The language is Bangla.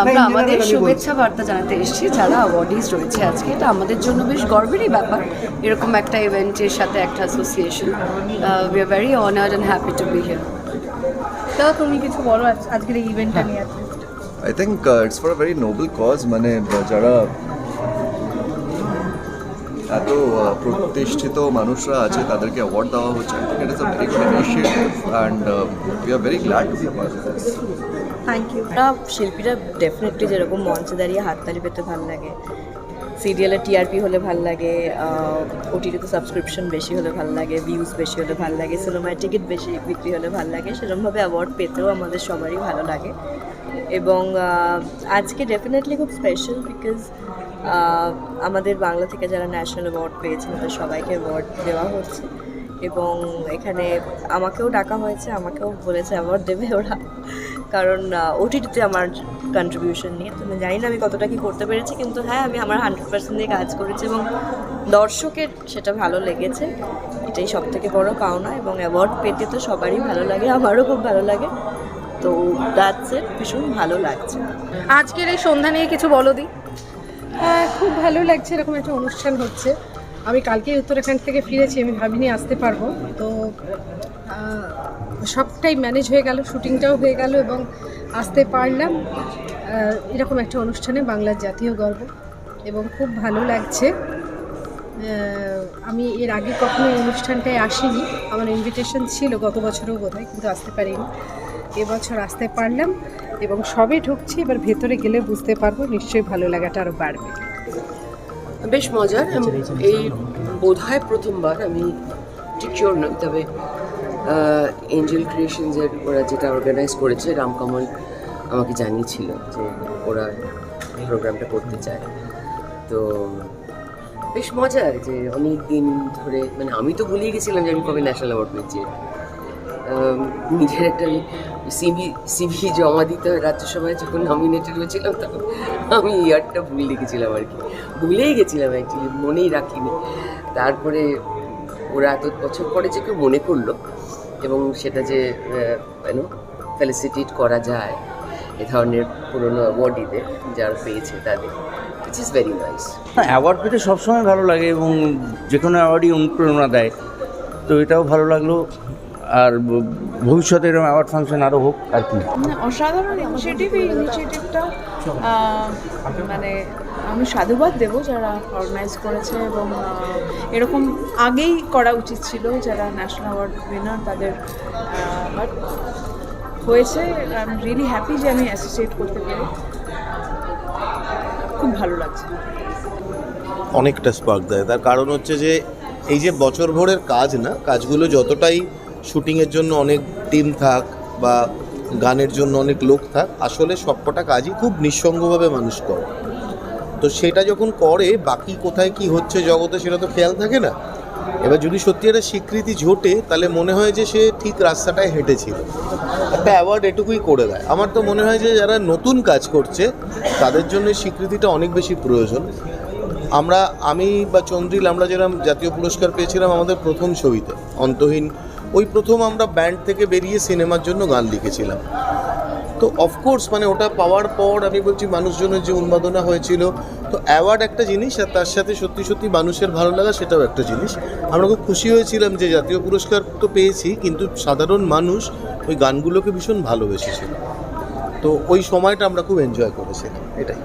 আমরা না, আমাদের general আমি শুভেচ্ছা বার্তা জানাতে এসেছি যারা অ্যাওয়ার্ডিজ রয়েছে আজকে। এটা আমাদের জন্য বেশ গর্বেরই ব্যাপার। এরকম একটা ইভেন্টের সাথে একটা association we are very honoured and happy to be here দাদা তুমি কিছু বলো আজ- আজকের এই ইভেন্টটা নিয়ে I think it's for a very noble cause মানে আহ, যারা এত আহ, প্রতিষ্ঠিত মানুষরা আছে তাদেরকে অ্যাওয়ার্ড দেওয়া হচ্ছে। I think it is a very good initiative and we are very glad to be a part of this thank you শিল্পীরা ডেফিনেটলি যেরকম মঞ্চে দাঁড়িয়ে হাততালি পেতে ভালো লাগে সিরিয়ালে টিআরপি হলে ভালো লাগে ওটিটিতে সাবস্ক্রিপশন বেশি হলে ভালো লাগে ভিউজ বেশি হলে ভালো লাগে সিনেমায় টিকিট বেশি বিক্রি হলে ভালো লাগে সেরকমভাবে অ্যাওয়ার্ড পেতেও আমাদের সবারই ভালো লাগে। এবং আজকে ডেফিনেটলি খুব স্পেশাল বিকজ আমাদের বাংলা থেকে যারা ন্যাশনাল অ্যাওয়ার্ড পেয়েছেন তাদের সবাইকে অ্যাওয়ার্ড দেওয়া হচ্ছে। এবং এখানে আমাকেও ডাকা হয়েছে, আমাকেও বলেছে অ্যাওয়ার্ড দেবে ওরা। কারণ ওটিটিতে আমার কন্ট্রিবিউশন নিয়ে। তো আমি জানি না আমি কতটা কি করতে পেরেছি কিন্তু হ্যাঁ আমি আমার হান্ড্রেড পার্সেন্ট দিয়ে কাজ করেছি এবং দর্শকের সেটা ভালো লেগেছে। এটাই সব থেকে বড় পাওনা এবং অ্যাওয়ার্ড পেতে তো সবারই ভালো লাগে আমারও খুব ভালো লাগে। তো দ্যাটস ইট ভীষণ ভালো লাগছে। আজকের এই সন্ধ্যা নিয়ে কিছু বলো দি। হ্যাঁ খুব ভালো লাগছে এরকম একটা অনুষ্ঠান হচ্ছে। আমি কালকেই উত্তরাখণ্ড থেকে ফিরেছি, আমি ভাবিনি আসতে পারব। তো সবটাই ম্যানেজ হয়ে গেল শুটিংটাও হয়ে গেল এবং আসতে পারলাম। এরকম একটা অনুষ্ঠানে বাংলার জাতীয় গর্ব এবং খুব ভালো লাগছে। আমি এর আগে কখনো এই অনুষ্ঠানটায় আসিনি। আমার ইনভিটেশন ছিল গত বছরও বোধহয়, কিন্তু আসতে পারিনি। এবছর আসতে পারলাম এবং সবে ঢুকছি, এবার ভেতরে গেলে বুঝতে পারব, নিশ্চয়ই ভালো লাগাটা আরও বাড়বে। বেশ মজার এই বোধহয় প্রথমবার আমি ঠিক শিওর নই, তবে এঞ্জেল ক্রিয়েশনসের ওরা যেটা অর্গানাইজ করেছে, রামকমল আমাকে জানিয়েছিল যে ওরা প্রোগ্রামটা করতে চায়। তো, বেশ মজার যে অনেক দিন ধরে মানে আমি তো ভুলেই গেছিলাম যে আমি কবে ন্যাশনাল অ্যাওয়ার্ড পেয়েছি। নিজের একটা সিভি সিভি জমা দিতে হয় রাজ্যসভায় যখন নমিনেটেড হয়েছিলাম, তখন আমি ইয়ারটা ভুলে গেছিলাম আর কি। ভুলেই গেছিলাম অ্যাকচুয়ালি মনেই রাখিনি। তারপরে ওরা এত বছর পরে যে কেউ মনে করল এবং সেটা যে কেন? ফেলিসিটেট করা যায় এ ধরনের পুরনো অ্যাওয়ার্ডিদের যারা পেয়েছে তাদের। It's is very nice award পেতে সবসময় ভালো লাগে এবং যে কোনো অ্যাওয়ার্ডই অনুপ্রেরণা দেয়। তো এটাও ভালো লাগল। আর ভবিষ্যতে এরকম অ্যাওয়ার্ড ফাংশন আরও হোক আর কি। মানে অসাধারণ ইনিশিয়েটিভ এই ইনিশিয়েটিভটা মানে আমি সাধুবাদ দেবো যারা অর্গানাইজ করেছে এবং এরকম আগেই করা উচিত ছিল যারা ন্যাশনাল অ্যাওয়ার্ড উইনার তাদের বাট হয়েছে। আই এম রিয়েলি হ্যাপি যে আমি অ্যাসোসিয়েট করতে পেরে। খুব ভালো লাগছে। অনেকটা স্পার্ক দেয়। তার কারণ হচ্ছে যে এই যে বছর ভরের কাজ না কাজগুলো যতটাই শুটিংয়ের জন্য অনেক টিম থাক বা গানের জন্য অনেক লোক থাক, আসলে সবকটা কাজই খুব নিঃসঙ্গভাবে মানুষ করে। তো সেটা যখন করে, বাকি কোথায় কি হচ্ছে জগতে সেটা তো খেয়াল থাকে না। এবার যদি সত্যি একটা স্বীকৃতি ঝোটে, তাহলে মনে হয় যে সে ঠিক রাস্তাটায় হেঁটেছিল। একটা অ্যাওয়ার্ড এটুকুই করে দেয়। আমার তো মনে হয় যে যারা নতুন কাজ করছে, তাদের জন্য স্বীকৃতিটা অনেক বেশি প্রয়োজন। আমরা, আমি বা চন্দ্রিল, আমরা যেরকম জাতীয় পুরস্কার পেয়েছিলাম আমাদের প্রথম ছবিতে, অন্তহীন ওই প্রথম আমরা ব্যান্ড থেকে বেরিয়ে সিনেমার জন্য গান লিখেছিলাম। তো অফকোর্স মানে ওটা পাওয়ার পর আমি বলছি মানুষজনের যে উন্মাদনা হয়েছিল, তো অ্যাওয়ার্ড একটা জিনিস আর তার সাথে সত্যি সত্যি মানুষের ভালো লাগা সেটাও একটা জিনিস। আমরা খুব খুশি হয়েছিলাম যে জাতীয় পুরস্কার তো পেয়েছি, কিন্তু সাধারণ মানুষ ওই গানগুলোকে ভীষণ ভালোবেসেছিল। তো ওই সময়টা আমরা খুব এনজয় করেছিলাম, এটাই।